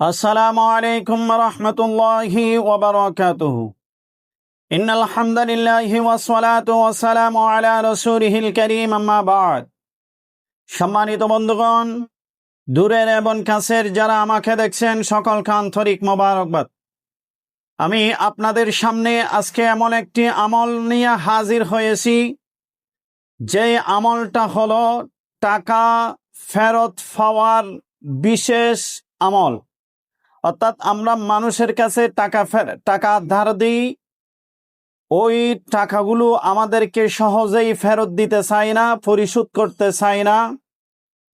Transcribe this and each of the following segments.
السلام عليكم ورحمة الله وبركاته إن الحمد لله والصلاة والسلام على رسوله الكريم أما بعد সম্মানিত বন্ধুগণ দূরের এবং কাছের যারা আমাকে দেখছেন সকলকে আন্তরিক মোবারকবাদ আমি আপনাদের সামনে আজকে এমন একটি আমল নিয়ে হাজির হয়েছি যে আমলটা হলো টাকা ফেরত পাওয়ার বিশেষ আমল অর্থাৎ আমরা মানুষের কাছে টাকা ফের- টাকা ধার দিই, ওই টাকাগুলো আমাদেরকে সহজেই ফেরত দিতে চাই না, পরিশোধ করতে চাই না।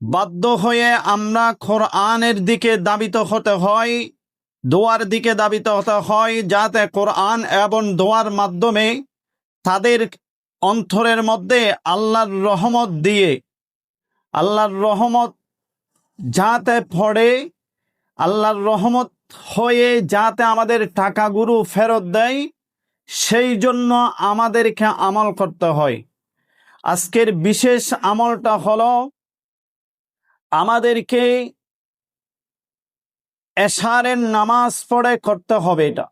বাধ্য হয়ে আমরা কোরআনের দিকে দাবিত হতে হয়, দোয়ার দিকে দাবিত হতে হয়, যাতে কোরআন এবং দোয়ার মাধ্যমে তাদের অন্তরের মধ্যে আল্লাহর রহমত দিয়ে, আল্লাহর রহমত যাতে পড়ে আল্লাহর রহমত হয়ে যাতে আমাদের টাকাগুলো ফেরত দেয়, সেই জন্য আমাদেরকে আমল করতে হয়। আজকের বিশেষ আমলটা হলো আমাদেরকে এশারের নামাজ পড়ে করতে হবে এটা।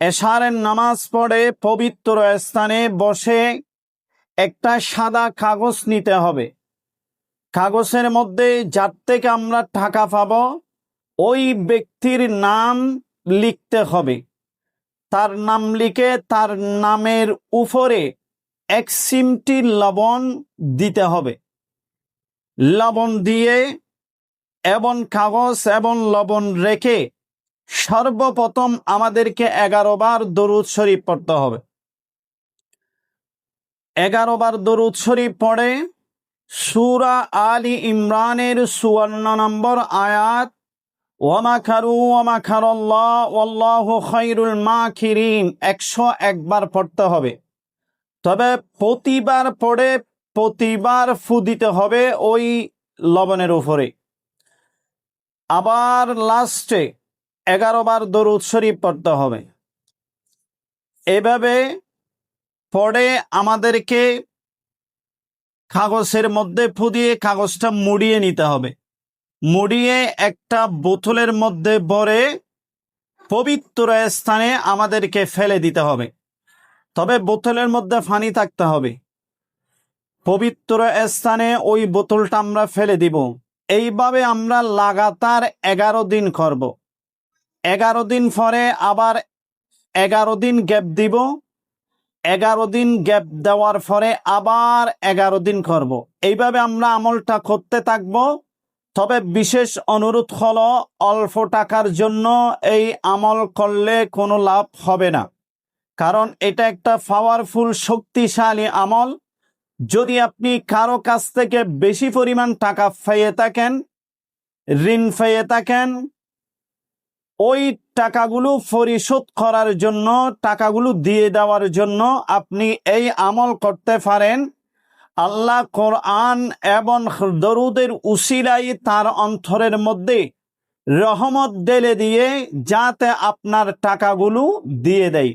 এশারের নামাজ পড়ে পবিত্র স্থানে বসে একটা সাদা কাগজ নিতে হবে। কাগজের মধ্যে যার থেকে আমরা টাকা পাবো ওই ব্যক্তির নাম লিখতে হবে। তার নাম লিখে তার নামের উপরে এক সিমটি লবণ দিতে হবে। লবণ দিয়ে এবং কাগজ এবং লবণ রেখে সর্বপ্রথম আমাদেরকে এগারো বার দরুদ শরীফ পড়তে হবে। এগারো বার দরুদ শরীফ পড়ে। সুরা আলী ইমরানের সুবর্ণ নম্বর আয়াত একশো একবার পড়তে হবে। তবে প্রতিবার পড়ে প্রতিবার ফু দিতে হবে ওই লবণের উপরে। আবার লাস্টে এগারো বার দরুদ শরীফ পড়তে হবে। এভাবে পড়ে আমাদেরকে কাগজের মধ্যে ফু দিয়ে কাগজটা মুড়িয়ে নিতে হবে। মুড়িয়ে একটা বোতলের মধ্যে ভরে পবিত্র স্থানে আমাদেরকে ফেলে দিতে হবে। তবে বোতলের মধ্যে ফানি থাকতে হবে। পবিত্র স্থানে ওই বোতলটা আমরা ফেলে দিব। এইভাবে আমরা লাগাতার এগারো দিন করব। এগারো দিন পরে আবার এগারো দিন গ্যাপ দিব। এগারো দিন গ্যাপ দেওয়ার পরে আবার এগারো দিন করব। এইভাবে আমরা আমলটা করতে থাকব। তবে বিশেষ অনুরোধ হলো, অল্প টাকার জন্য এই আমল করলে কোনো লাভ হবে না। কারণ এটা একটা পাওয়ারফুল শক্তিশালী আমল। যদি আপনি কারও কাছ থেকে বেশি পরিমাণ টাকা পেয়ে থাকেন, ঋণ পেয়ে থাকেন, ওই টাকাগুলো পরিশোধ করার জন্য, টাকাগুলো দিয়ে দেওয়ার জন্য আপনি এই আমল করতে পারেন। আল্লাহ কোরআন এবং দরুদের উসিলাই তার অন্তরের মধ্যে রহমত দেলে দিয়ে যাতে আপনার টাকাগুলো দিয়ে দেয়।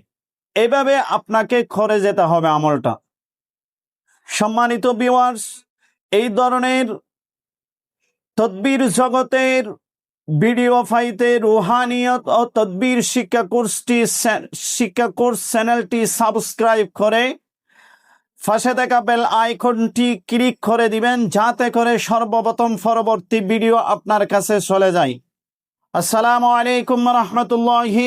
এভাবে আপনাকে করে যেতে হবে আমলটা। সম্মানিত বিওয়ার্স এই ধরনের তদ্বির জগতের ভিডিও ফাইতে রুহানিয়ত ও তদ্বির শিক্ষা কোর্সটি, শিক্ষা কোর্স চ্যানেলটি সাবস্ক্রাইব করে পাশে কাপেল আইকনটি ক্লিক করে দিবেন, যাতে করে সর্বপ্রথম পরবর্তী ভিডিও আপনার কাছে চলে যায়। আসসালামু আলাইকুম রহমতুল্লাহি